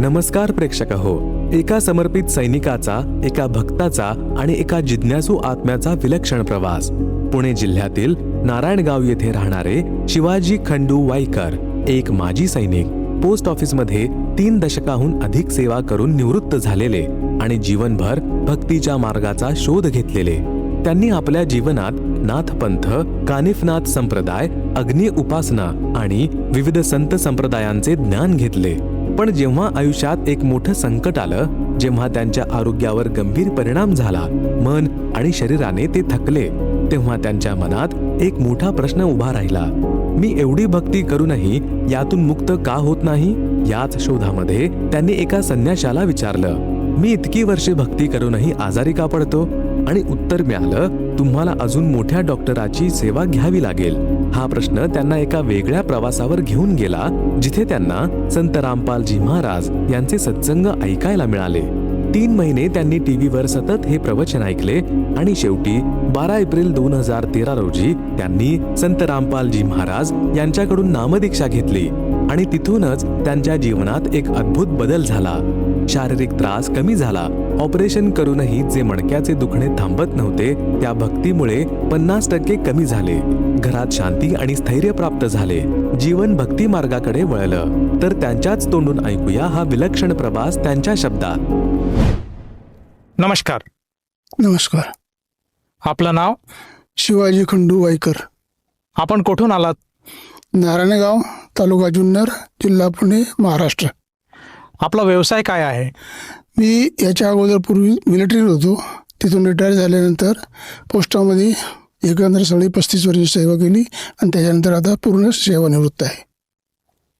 नमस्कार प्रेक्षक हो एका समर्पित सैनिकाचा एका भक्ताचा आणि एका जिज्ञासू आत्म्याचा विलक्षण प्रवास. पुणे जिल्ह्यातील नारायणगाव येथे राहणारे शिवाजी खंडू वाईकर एक माजी सैनिक पोस्ट ऑफिसमध्ये तीन दशकाहून अधिक सेवा करून निवृत्त झालेले आणि जीवनभर भक्तीच्या मार्गाचा शोध घेतलेले. त्यांनी आपल्या जीवनात नाथपंथ कानिफनाथ संप्रदाय अग्नि उपासना आणि विविध संत संप्रदायांचे ज्ञान घेतले. पण जेव्हा आयुष्यात एक मोठं संकट आलं जेव्हा त्यांच्या आरोग्यावर गंभीर परिणाम झाला मन आणि शरीराने ते थकले तेव्हा त्यांच्या मनात एक मोठा प्रश्न उभा राहिला. मी एवढी भक्ती करूनही यातून मुक्त का होत नाही? याच शोधामध्ये त्यांनी एका संन्याशाला विचारलं. मी इतकी वर्षे भक्ती करूनही आजारी का पडतो? आणि उत्तर मिळालं तुम्हाला अजून मोठ्या डॉक्टराची सेवा घ्यावी लागेल. हा प्रश्न त्यांना एका वेगळ्या प्रवासावर घेऊन गेला जिथे त्यांना संत रामपालजी महाराज यांचे सत्संग ऐकायला मिळाले. तीन महिने त्यांनी टीव्हीवर सतत हे प्रवचन ऐकले आणि शेवटी बारा एप्रिल दोन हजार तेरा रोजी त्यांनी संत रामपालजी महाराज यांच्याकडून नामदीक्षा घेतली आणि तिथूनच त्यांच्या जीवनात एक अद्भुत बदल झाला. शारीरिक त्रास कमी झाला. ऑपरेशन करूनही जे मणक्याचे दुखणे थांबत नव्हते त्या भक्तीमुळे पन्नास टक्के कमी झाले. घरात शांती आणि स्थैर्य प्राप्त झाले. जीवन भक्ती मार्गाकडे वळलं. तर त्यांच्याच तोंडून ऐकूया हा विलक्षण प्रवास त्यांच्या शब्दात. नमस्कार. नमस्कार. आपलं नाव? शिवाजी खंडू वाईकर आपण कुठून आलात? नारायणगाव तालुका जुन्नर जिल्हा पुणे महाराष्ट्र. आपला व्यवसाय काय आहे? मी याच्या अगोदर पूर्वी मिलिटरीत होतो. तिथून रिटायर झाल्यानंतर पोस्टामध्ये एकंदर सगळी पस्तीस वर्ष सेवा केली आणि त्याच्यानंतर आता पूर्ण सेवानिवृत्त आहे.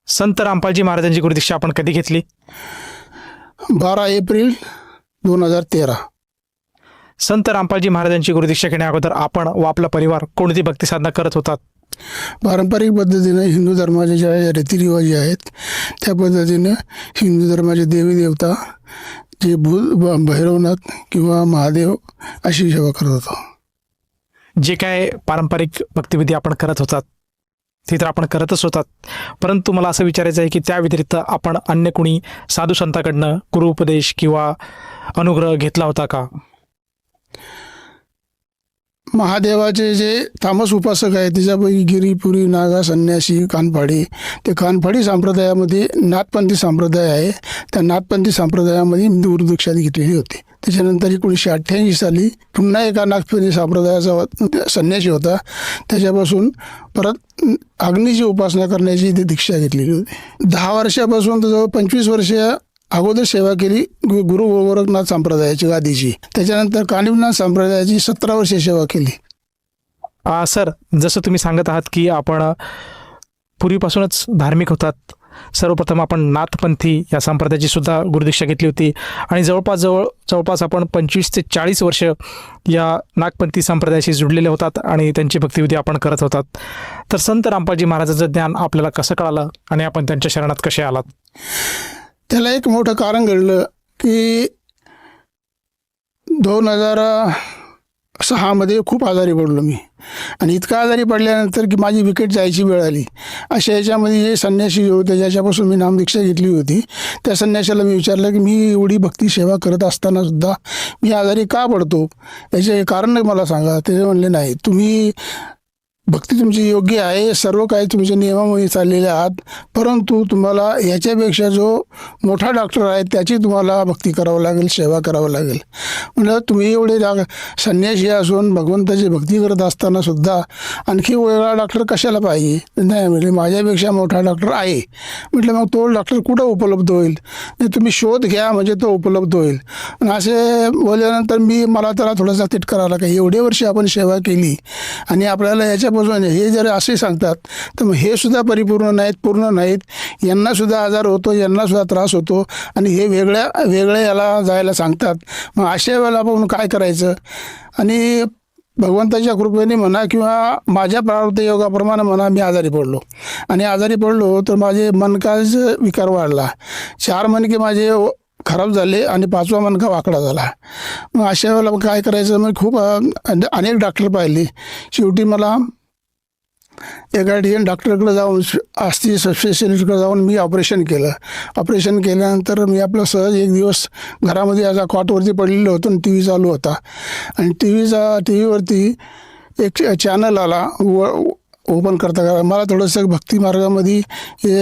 संत रामपालजी महाराजांची गुरुदीक्षा आपण कधी घेतली? बारा एप्रिल दोन हजार तेरा. संत रामपालजी महाराजांची गुरुदीक्षा घेण्या अगोदर आपण व आपला परिवार कोणती भक्ती साधना करत होतात? पारंपरिक पद्धतीनं हिंदू धर्माचे ज्या रीतिरिवाजी आहेत त्या पद्धतीनं हिंदू धर्माचे देवी देवता जे भू भैरवनाथ किंवा महादेव अशी सेवा करत होतो. जे काय पारंपरिक भक्तिविधी आपण करत होतात ते तर आपण करतच होतात. परंतु मला असं विचारायचं आहे की त्या व्यतिरिक्त आपण अन्य कुणी साधू संतांकडनं गुरुउपदेश किंवा अनुग्रह घेतला होता का? महादेवाचे जे तामस उपासक आहेत त्याच्यापैकी गिरीपुरी नागा संन्यासी कानफाडी ते कानफाडी संप्रदायामध्ये नाथपंथी संप्रदाय आहे. त्या नाथपंथी संप्रदायामध्ये मी घेतलेली होती. त्याच्यानंतर एकोणीसशे अठ्ठ्याऐंशी साली पुन्हा एका नागपुरी संप्रदायाचा संन्यासी होता. त्याच्यापासून परत अग्नीची उपासना करण्याची ती दीक्षा घेतलेली होती. दहा वर्षापासून तर जवळ पंचवीस वर्ष अगोदर सेवा केली गु- गुरु गोरखनाथ संप्रदायाची गादीची. त्याच्यानंतर कानिमनाथ संप्रदायाची सतरा वर्षे सेवा केली. सर जसं तुम्ही सांगत आहात की आपण पूर्वीपासूनच धार्मिक होतात. सर्वप्रथम आपण नाथपंथी या संप्रदायाची सुद्धा गुरुदीक्षा घेतली होती. आणि जवळपास जवळ जवळपास आपण पंचवीस ते चाळीस वर्ष या नागपंथी संप्रदायाशी जुडलेले होतात आणि त्यांची भक्तिविधी आपण करत होतात. तर संत रामपालजी महाराजांचं ज्ञान आपल्याला कसं कळालं आणि आपण त्यांच्या शरणात कसे आलात? त्याला एक मोठं कारण घडलं की दोन हजार सहामध्ये खूप आजारी पडलो मी. आणि इतका आजारी पडल्यानंतर की माझी विकेट जायची वेळ आली. अशा याच्यामध्ये जे संन्यासी होते ज्याच्यापासून मी नामदीक्षा घेतली होती त्या संन्याशाला मी विचारलं की मी एवढी भक्ती सेवा करत असताना सुद्धा मी आजारी का पडतो? याचे कारण मला सांगा. ते म्हणले नाही तुम्ही भक्ती तुमची योग्य आहे सर्व काही तुमच्या नियमामध्ये चाललेले आहात. परंतु तुम्हाला याच्यापेक्षा जो मोठा डॉक्टर आहे त्याची तुम्हाला भक्ती करावं लागेल सेवा करावं लागेल. म्हटलं तुम्ही एवढे डा संन्याशी असून भगवंताची भक्ती करत असताना सुद्धा आणखी वेगळा डॉक्टर कशाला पाहिजे? नाही म्हणजे माझ्यापेक्षा मोठा डॉक्टर आहे. म्हटलं मग तो डॉक्टर कुठं उपलब्ध होईल? नाही तुम्ही शोध घ्या म्हणजे तो उपलब्ध होईल. आणि असे बोलल्यानंतर मी मला त्याला थोडासा तिटकार आला का एवढे वर्ष आपण सेवा केली आणि आपल्याला याच्या याच्यापासून हे जर असे सांगतात तर मग हे सुद्धा परिपूर्ण नाहीत पूर्ण नाहीत. यांना सुद्धा आजार होतो यांना सुद्धा त्रास होतो आणि हे वेगळ्या वेगळ्या याला जायला सांगतात. मग अशा वेळेला आपण काय करायचं? आणि भगवंताच्या कृपेने म्हणा किंवा माझ्या प्रारब्ध योगाप्रमाणे म्हणा मी आजारी पडलो. आणि आजारी पडलो तर माझे मनकाच विकार वाढला. चार मनके माझे खराब झाले आणि पाचवा मनका वाकडा झाला. मग अशा वेळेला काय करायचं? मग खूप अनेक डॉक्टर पाहिले. शेवटी मला एका ठिकाणी डॉक्टरकडे जाऊन आस्ती सबस्पेशलिस्टकडे जाऊन मी ऑपरेशन केलं. ऑपरेशन केल्यानंतर मी आपलं सहज एक दिवस घरामध्ये असा कॉटवरती पडलेलो होतो आणि टी व्ही चालू होता. आणि टी व्हीचा टी व्हीवरती एक चॅनल आला व ओपन करता करा मला थोडंसं भक्ती मार्गामध्ये हे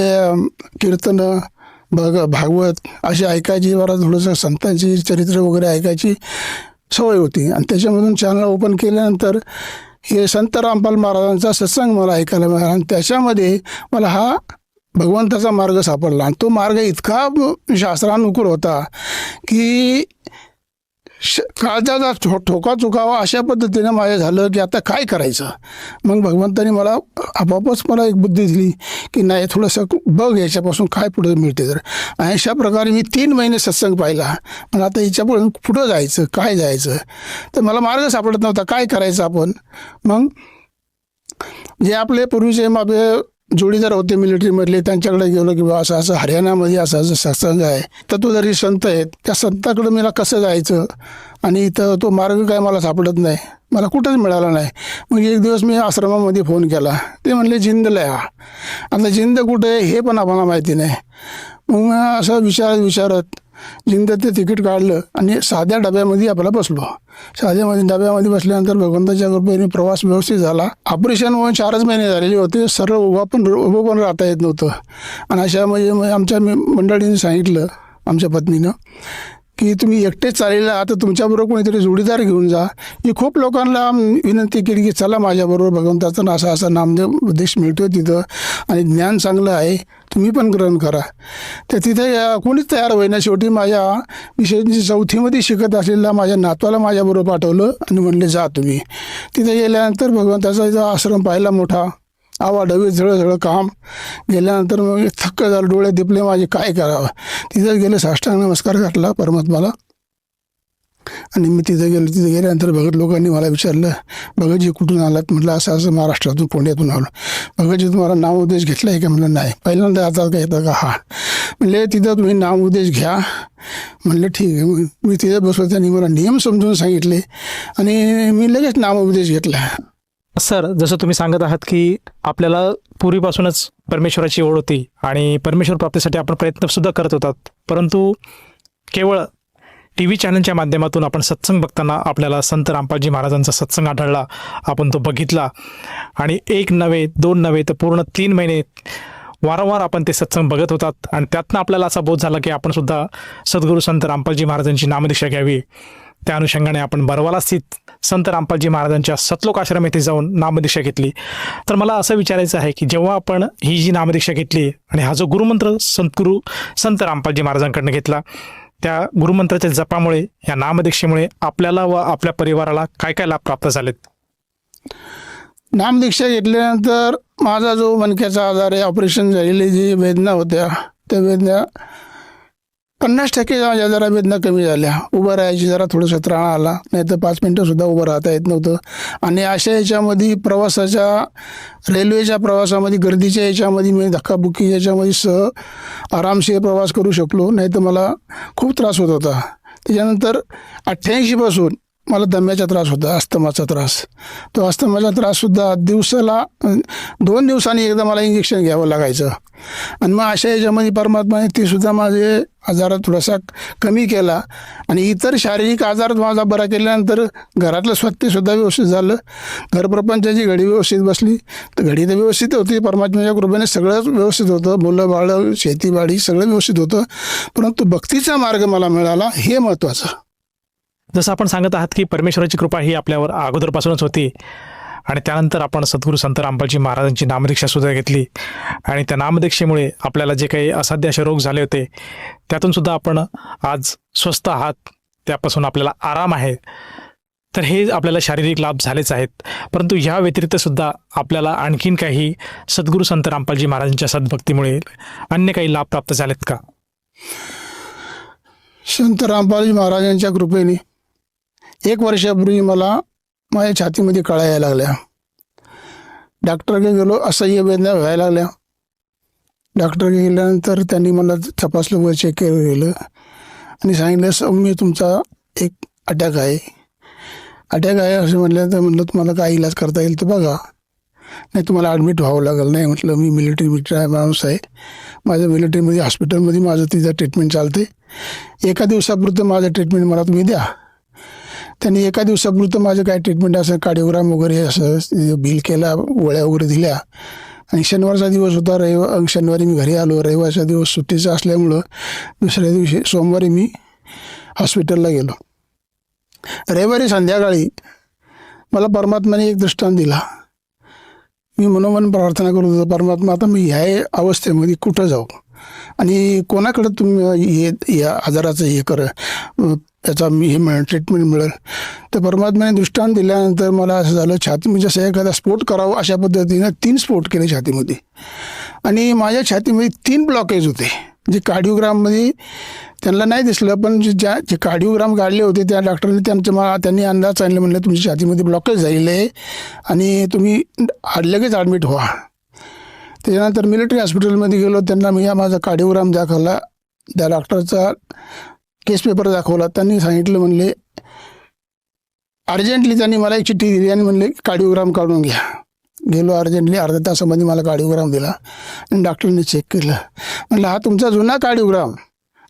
कीर्तनं भग भागवत अशी ऐकायची मला थोडंसं संतांची चरित्र वगैरे ऐकायची सवय होती. आणि त्याच्यामधून चॅनल ओपन केल्यानंतर हे संत रामपाल महाराजांचा सत्संग मला ऐकायला मिळाला आणि त्याच्यामध्ये मला हा भगवंताचा मार्ग सापडला. आणि तो मार्ग इतका शास्त्रानुकूल होता की काळजाचा ठो ठोका चुकावा अशा पद्धतीनं माझं झालं की आता काय करायचं? मग भगवंतानी मला आपोआपच मला एक बुद्धी दिली की नाही थोडंसं बघ याच्यापासून काय पुढं मिळते तर. अशा प्रकारे मी तीन महिने सत्संग पाहिला. पण आता याच्यापुढे पुढं जायचं काय जायचं? तर मला मार्ग सापडत नव्हता. काय करायचं आपण? मग जे आपले पूर्वीचे माझे जोडीदार होते मिलिटरीमधले त्यांच्याकडे गेलो की बा असं असं हरियाणामध्ये असं असं सत्संग आहे. तर तो जरी संत आहेत त्या संताकडे मला कसं जायचं? आणि इथं तो मार्ग काय मला सापडत नाही. मला कुठंच मिळाला नाही. मग एक दिवस मी आश्रमामध्ये फोन केला. ते म्हणले जिंदला आहे हा आता जिंद कुठं आहे हे पण आम्हाला माहिती नाही. मग मी असं विचारत विचारत जिंद ते तिकीट काढलं आणि साध्या डब्यामध्ये आपल्याला बसलो. साध्यामध्ये डब्यामध्ये बसल्यानंतर भगवंताच्या कृपेने प्रवास व्यवस्थित झाला. ऑपरेशन होऊन चारच महिने झालेले होते. सर्व उभा पण उभं पण राहता येत नव्हतं. आणि अशा म्हणजे मग आमच्या मी- मंडळीने सांगितलं आमच्या पत्नीनं की तुम्ही एकटेच चाललेला आहात तर तुमच्याबरोबर कोणीतरी जोडीदार घेऊन जा. मी खूप लोकांना विनंती केली की चला माझ्याबरोबर भगवंताचा असा असा नामदेव उपदेश मिळतो तिथं आणि ज्ञान चांगलं आहे तुम्ही पण ग्रहण करा. तर तिथे कोणीच तयार होईना. शेवटी माझ्या विषयाची चौथीमध्ये शिकत असलेल्या माझ्या नातवाला माझ्याबरोबर पाठवलं आणि म्हणले जा तुम्ही. तिथे गेल्यानंतर भगवंताचा आश्रम पाहिला मोठा आवाढवी सगळं काम. गेल्यानंतर मग थक्क झालं डोळे दिपले माझे काय करावं? तिथं गेले साष्टांग नमस्कार घातला परमात्माला. आणि मी तिथं गेलो तिथं गेल्यानंतर भगत लोकांनी मला विचारलं भगतजी कुठून आलात? म्हटलं असं असं महाराष्ट्रातून पुण्यातून आलो. भगतजी तुम्हाला नामोपदेश घेतला आहे का? म्हटलं नाही. पहिल्यांदा आता काय येतं का? हा. म्हणले तिथं तुम्ही नामोपदेश घ्या. म्हणलं ठीक आहे. मी तिथं बसलो त्यांनी मला नियम समजून सांगितले. आणि मी लगेच नामोपदेश घेतला. सर जसं तुम्ही सांगत आहात की आपल्याला पूर्वीपासूनच परमेश्वराची ओढ होती आणि परमेश्वर प्राप्तीसाठी आपण प्रयत्न सुद्धा करत होतात. परंतु केवळ टी व्ही चॅनलच्या माध्यमातून आपण सत्संग बघताना आपल्याला संत रामपालजी महाराजांचा सत्संग आढळला आपण तो बघितला. आणि एक नव्हे दोन नव्हे तर पूर्ण तीन महिने वारंवार आपण ते सत्संग बघत होतात. आणि त्यातनं आपल्याला असा बोध झाला की आपण सुद्धा सद्गुरू संत रामपालजी महाराजांची नामदीक्षा घ्यावी. त्या अनुषंगाने आपण बरवाला स्थित संत रामपालजी महाराजांच्या सतलोक आश्रम येथे जाऊन नामदीक्षा घेतली. तर मला असं विचारायचं आहे की जेव्हा आपण ही जी नामदीक्षा घेतली आणि हा जो गुरुमंत्र संतगुरु संत रामपालजी महाराजांकडनं घेतला त्या गुरुमंत्राच्या जपामुळे या नामदीक्षेमुळे आपल्याला व आपल्या परिवाराला काय काय लाभ प्राप्त झालेत? नामदीक्षा घेतल्यानंतर माझा जो मनक्याचा आजार आहे ऑपरेशन झालेली जी वेदना होत्या त्या वेदना पन्नास टक्के माझ्या जरा वेदना कमी झाल्या. उभं राहायची जरा थोडंसं त्राण आला. नाही तर पाच मिनटंसुद्धा उभं राहता येत नव्हतं. आणि अशा याच्यामध्ये प्रवासाच्या रेल्वेच्या प्रवासामध्ये गर्दीच्या याच्यामध्ये मी धक्काबुक्की याच्यामध्ये सह आरामशीर प्रवास करू शकलो. नाही तर मला खूप त्रास होत होता. त्याच्यानंतर अठ्ठ्याऐंशीपासून मला दम्याचा त्रास होता अस्तमाचा त्रास. तो अस्तमाचा त्राससुद्धा दिवसाला दोन दिवसांनी एकदा मला इंजेक्शन घ्यावं लागायचं. आणि मग अशा याच्यामध्ये परमात्माने तेसुद्धा माझे आजार थोडासा कमी केला. आणि इतर शारीरिक आजार माझा बरा केल्यानंतर घरातलं स्वच्छसुद्धा व्यवस्थित झालं. घरप्रपंचाची घडी व्यवस्थित बसली. तर घडी तर व्यवस्थित होती परमात्म्याच्या कृपेने सगळंच व्यवस्थित होतं. मुलं बाळं शेतीबाडी सगळं व्यवस्थित होतं. परंतु भक्तीचा मार्ग मला मिळाला हे महत्त्वाचं. जसं आपण सांगत आहात की परमेश्वराची कृपा ही आपल्यावर अगोदरपासूनच होती आणि त्यानंतर आपण सद्गुरू संत रामपालजी महाराजांची नामदीक्षा सुद्धा घेतली. आणि त्या नामदीक्षेमुळे आपल्याला जे काही असाध्य असे रोग झाले होते त्यातून सुद्धा आपण आज स्वस्त आहात त्यापासून आपल्याला आराम आहे. तर हे आपल्याला शारीरिक लाभ झालेच आहेत. परंतु ह्या व्यतिरिक्त सुद्धा आपल्याला आणखीन काही सद्गुरू संत रामपालजी महाराजांच्या सद्भक्तीमुळे अन्य काही लाभ प्राप्त झालेत का? संत रामपालजी महाराजांच्या कृपेने एक वर्षापूर्वी मला माझ्या छातीमध्ये कळा यायला लागल्या. डॉक्टरकडे गेलो असह्य वेदना व्हायला लागल्या. डॉक्टरकडे गेल्यानंतर त्यांनी मला तपासलं व चेक केलं गेलं. आणि सांगितलं सौम्य तुमचा एक अटॅक आहे. अटॅक आहे? असं म्हटलं तर म्हटलं तुम्हाला काय इलाज करता येईल तर बघा. नाही तुम्हाला ॲडमिट व्हावं लागेल. नाही म्हटलं मी मिलिटरी मिलिटरी माणूस आहे. माझं मिलिटरीमध्ये हॉस्पिटलमध्ये माझं तिथं ट्रीटमेंट चालते एका दिवसापुरतं माझं ट्रीटमेंट मला तुम्ही द्या. त्यांनी एका दिवसापुरतं माझं काय ट्रीटमेंट असं कार्डिओग्राम वगैरे असं बिल केला गोळ्या वगैरे दिल्या. आणि शनिवारचा दिवस होता रविवार शनिवारी मी घरी आलो. रविवारचा दिवस सुट्टीचा असल्यामुळं दुसऱ्या दिवशी सोमवारी मी हॉस्पिटलला गेलो. रविवारी संध्याकाळी मला परमात्माने एक दृष्टांत दिला. मी मनोमन प्रार्थना करत होतो परमात्मा आता मी ह्या अवस्थेमध्ये कुठं जाऊ? आणि कोणाकडं तुम्ही हे या आजाराचं हे कर? त्याचा मी हे मिळेल ट्रीटमेंट मिळेल. तर परमात्म्याने दृष्टांत दिल्यानंतर मला असं झालं छाती म्हणजे असं एखादा स्फोट करावा अशा पद्धतीनं तीन स्फोट केले छातीमध्ये. आणि माझ्या छातीमध्ये तीन ब्लॉकेज होते. जे कार्डिओग्राममध्ये त्यांना नाही दिसलं पण जे ज्या जे कार्डिओग्राम काढले होते त्या डॉक्टरने त्यांचं मला त्यांनी अंदाज सांगितलं म्हणलं तुमच्या छातीमध्ये ब्लॉकेज झालेलं आहे आणि तुम्ही लगेच ॲडमिट व्हा. त्याच्यानंतर मिलिटरी हॉस्पिटलमध्ये गेलो त्यांना मी या माझा कार्डिओग्राम दाखवला. त्या डॉक्टरचा केस पेपर दाखवला त्यांनी सांगितलं म्हणले अर्जंटली त्यांनी मला एक चिठ्ठी दिली आणि म्हणले कार्डिओग्राम काढून घ्या. गेलो अर्जंटली अर्ध्या तासामध्ये मला कार्डिओग्राम दिला आणि डॉक्टरने चेक केलं. म्हणलं हा तुमचा जुना कार्डिओग्राम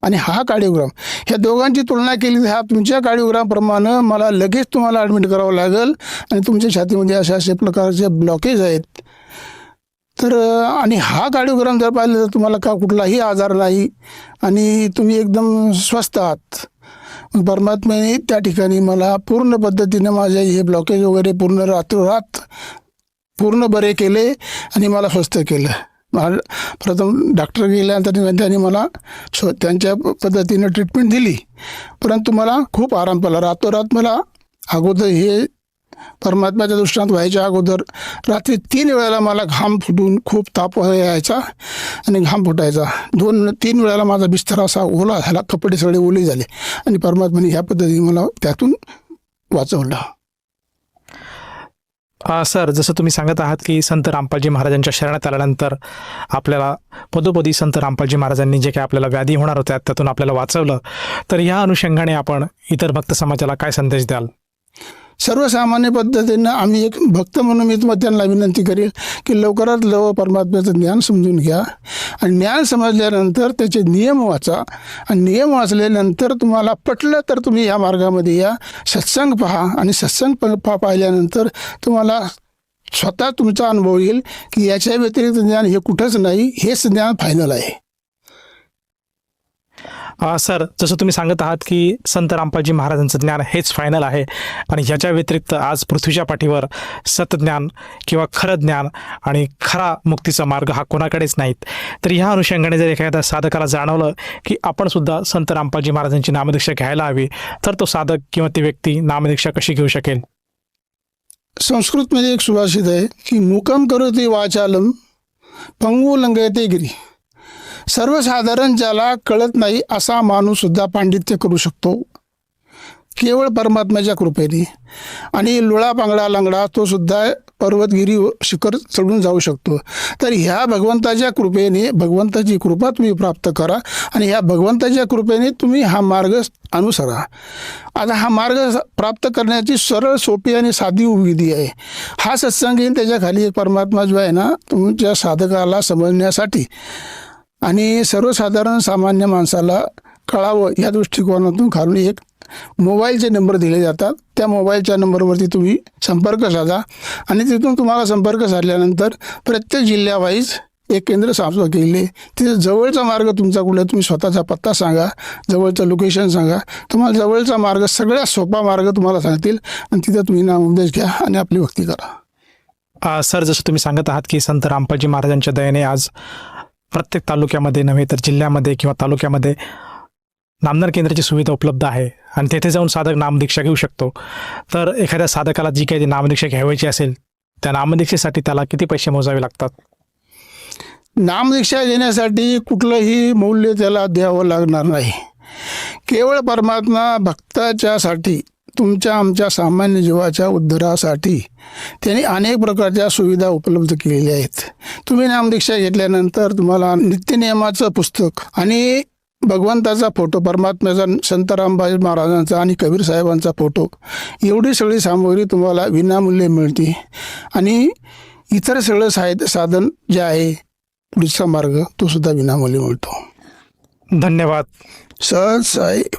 आणि हा कार्डिओग्राम ह्या दोघांची तुलना केली तर ह्या तुमच्या कार्डिओग्रामप्रमाणे मला लगेच तुम्हाला ॲडमिट करावं लागेल आणि तुमच्या छातीमध्ये अशा असे प्रकारचे ब्लॉकेज आहेत. तर आणि हा कार्डिओग्राम जर पाहिलं तर तुम्हाला का कुठलाही आजार नाही आणि तुम्ही एकदम स्वस्त आहात. परमात्म्याने त्या ठिकाणी मला पूर्ण पद्धतीनं माझे हे ब्लॉकेज वगैरे पूर्ण रात्रोरात पूर्ण बरे केले आणि मला स्वस्त केलं. मला प्रथम डॉक्टर गेल्यानंतर त्यांनी मला स्व त्यांच्या पद्धतीनं ट्रीटमेंट दिली. परंतु मला खूप आराम पडला. रातोरात मला अगोदर हे परमात्म्याच्या दृष्टांत व्हायच्या अगोदर रात्री तीन वेळेला मला घाम फुटून खूप ताप यायचा आणि घाम फुटायचा. दोन तीन वेळेला माझा बिस्तर असा ओला झाला कपडे सगळे ओले झाले आणि परमात्म्याने ह्या पद्धतीने मला त्यातून वाचवलं. सर जसं तुम्ही सांगत आहात की संत रामपालजी महाराजांच्या शरणात आल्यानंतर आपल्याला पदोपदी संत रामपालजी महाराजांनी जे काही आपल्याला व्याधी होणार होत्या त्यातून आपल्याला वाचवलं. तर या अनुषंगाने आपण इतर भक्त समाजाला काय संदेश द्याल? सर्वसामान्य पद्धतीनं आम्ही एक भक्त म्हणून मी तुम्हाला त्यांना विनंती करेल की लवकरात लवकर परमात्म्याचं ज्ञान समजून घ्या. आणि ज्ञान समजल्यानंतर त्याचे नियम वाचा. आणि नियम वाचल्यानंतर तुम्हाला पटलं तर तुम्ही या मार्गामध्ये या. सत्संग पहा आणि सत्संग प- पाहिल्यानंतर तुम्हाला स्वतः तुमचा अनुभव येईल की याच्या व्यतिरिक्त ज्ञान हे कुठंच नाही हेच ज्ञान फायनल आहे. सर जसं तुम्ही सांगत आहात की संत रामपालजी महाराजांचं ज्ञान हेच फायनल आहे आणि ह्याच्या व्यतिरिक्त आज पृथ्वीच्या पाठीवर सतज्ञान किंवा खरं ज्ञान आणि खरा मुक्तीचा मार्ग हा कोणाकडेच नाहीत. तर ह्या अनुषंगाने जर एखाद्या साधकाला जाणवलं की आपण सुद्धा संत रामपालजी महाराजांची नामदीक्षा घ्यायला हवी तर तो साधक किंवा ती व्यक्ती नामदीक्षा कशी घेऊ शकेल? संस्कृतमध्ये एक सुभाषित आहे की मुकम करोती वाचालम पंगू लंगयते गिरी. सर्वसाधारण ज्याला कळत नाही असा माणूस सुद्धा पांडित्य करू शकतो. केवळ परमात्म्याच्या कृपेने. आणि लुळा पांगडा लंगडा तो सुद्धा पर्वतगिरी शिखर चढून जाऊ शकतो. तर ह्या भगवंताच्या कृपेने भगवंताची कृपा तुम्ही प्राप्त करा आणि ह्या भगवंताच्या कृपेने तुम्ही हा मार्ग अनुसरा. आता हा मार्ग प्राप्त करण्याची सरळ सोपी आणि साधी विधी आहे. हा सत्संग येईल त्याच्याखाली एक परमात्मा जो आहे ना तुमच्या साधकाला समजण्यासाठी. आणि सर्वसाधारण सामान्य माणसाला कळावं या दृष्टिकोनातून खालून एक मोबाईलचे नंबर दिले जातात. त्या मोबाईलच्या नंबरवरती तुम्ही संपर्क साधा आणि तिथून तुम्हाला संपर्क साधल्यानंतर प्रत्येक जिल्ह्यावाईज एक केंद्र स्थापना केले. तिथे जवळचा मार्ग तुमचा कुठला तुम्ही स्वतःचा पत्ता सांगा जवळचं लोकेशन सांगा. तुम्हाला जवळचा मार्ग सगळ्यात सोपा मार्ग तुम्हाला सांगतील आणि तिथे तुम्ही नामोपदेश घ्या आणि आपली भक्ती करा. सर जसं तुम्ही सांगत आहात की संत रामपाजी महाराजांच्या दयेने आज प्रत्येक तालुक्यामध्ये नव्हे तर जिल्ह्यामध्ये किंवा तालुक्यामध्ये नामदार केंद्राची सुविधा उपलब्ध आहे. आणि तेथे जाऊन साधक नामदीक्षा घेऊ शकतो. तर एखाद्या साधकाला जी काही नामदीक्षा घ्यावायची असेल त्या नामदीक्षेसाठी त्याला किती पैसे मोजावे लागतात? नामदीक्षा घेण्यासाठी कुठलंही मूल्य त्याला द्यावं लागणार नाही. केवळ परमात्मा भक्ताच्यासाठी तुमच्या आमच्या सामान्य जीवाच्या उद्धारासाठी त्यांनी अनेक प्रकारच्या सुविधा उपलब्ध केलेल्या आहेत. तुम्ही नामदीक्षा घेतल्यानंतर तुम्हाला नित्यनियमाचं पुस्तक आणि भगवंताचा फोटो परमात्म्याचा संत रामबाई महाराजांचा आणि कबीर साहेबांचा फोटो एवढी सगळी सामग्री तुम्हाला विनामूल्य मिळते. आणि इतर सगळं साहित्य साधन जे आहे पुढचा मार्ग तो सुद्धा विनामूल्य मिळतो. धन्यवाद. सहज साहेब